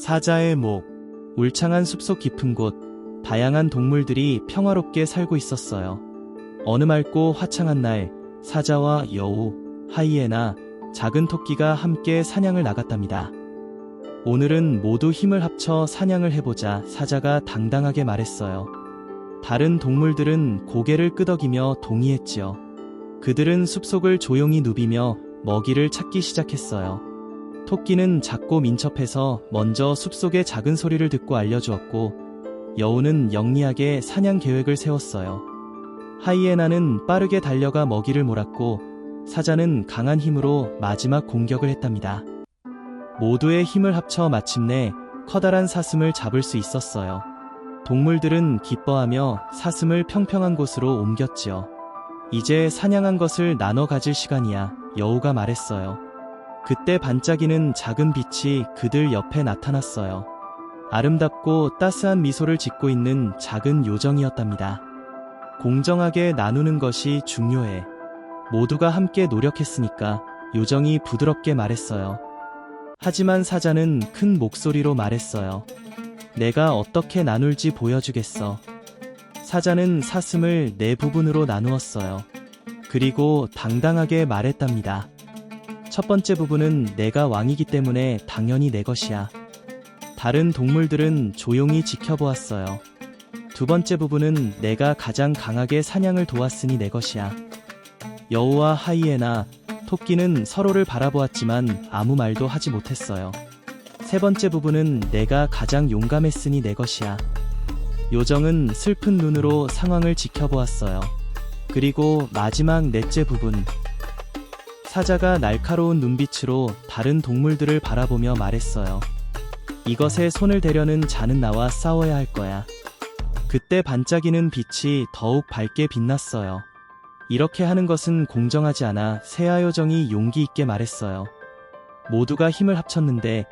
사자의 목, 울창한 숲속 깊은 곳, 다양한 동물들이 평화롭게 살고 있었어요. 어느 맑고 화창한 날, 사자와 여우, 하이에나, 작은 토끼가 함께 사냥을 나갔답니다. 오늘은 모두 힘을 합쳐 사냥을 해보자 사자가 당당하게 말했어요. 다른 동물들은 고개를 끄덕이며 동의했지요. 그들은 숲속을 조용히 누비며 먹이를 찾기 시작했어요. 토끼는 작고 민첩해서 먼저 숲속의 작은 소리를 듣고 알려주었고, 여우는 영리하게 사냥 계획을 세웠어요. 하이에나는 빠르게 달려가 먹이를 몰았고, 사자는 강한 힘으로 마지막 공격을 했답니다. 모두의 힘을 합쳐 마침내 커다란 사슴을 잡을 수 있었어요. 동물들은 기뻐하며 사슴을 평평한 곳으로 옮겼지요. 이제 사냥한 것을 나눠 가질 시간이야, 여우가 말했어요. 그때 반짝이는 작은 빛이 그들 옆에 나타났어요. 아름답고 따스한 미소를 짓고 있는 작은 요정이었답니다. 공정하게 나누는 것이 중요해. 모두가 함께 노력했으니까 요정이 부드럽게 말했어요. 하지만 사자는 큰 목소리로 말했어요. 내가 어떻게 나눌지 보여주겠어. 사자는 사슴을 네 부분으로 나누었어요. 그리고 당당하게 말했답니다. 첫 번째 부분은 내가 왕이기 때문에 당연히 내 것이야. 다른 동물들은 조용히 지켜보았어요. 두 번째 부분은 내가 가장 강하게 사냥을 도왔으니 내 것이야. 여우와 하이에나, 토끼는 서로를 바라보았지만 아무 말도 하지 못했어요. 세 번째 부분은 내가 가장 용감했으니 내 것이야. 요정은 슬픈 눈으로 상황을 지켜보았어요. 그리고 마지막 넷째 부분. 사자가 날카로운 눈빛으로 다른 동물들을 바라보며 말했어요. 이것에 손을 대려는 자는 나와 싸워야 할 거야. 그때 반짝이는 빛이 더욱 밝게 빛났어요. 이렇게 하는 것은 공정하지 않아 세아 요정이 용기 있게 말했어요. 모두가 힘을 합쳤는데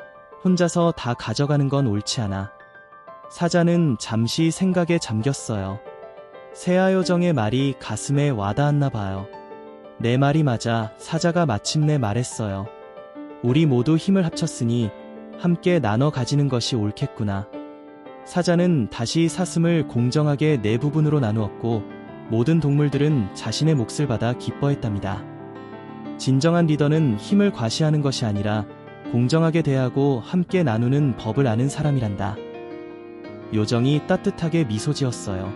혼자서 다 가져가는 건 옳지 않아. 사자는 잠시 생각에 잠겼어요. 세아 요정의 말이 가슴에 와닿았나 봐요. 내 말이 맞아 사자가 마침내 말했어요. 우리 모두 힘을 합쳤으니 함께 나눠 가지는 것이 옳겠구나. 사자는 다시 사슴을 공정하게 네 부분으로 나누었고 모든 동물들은 자신의 몫을 받아 기뻐했답니다. 진정한 리더는 힘을 과시하는 것이 아니라 공정하게 대하고 함께 나누는 법을 아는 사람이란다. 요정이 따뜻하게 미소 지었어요.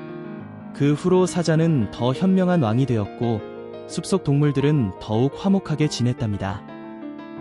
그 후로 사자는 더 현명한 왕이 되었고 숲속 동물들은 더욱 화목하게 지냈답니다.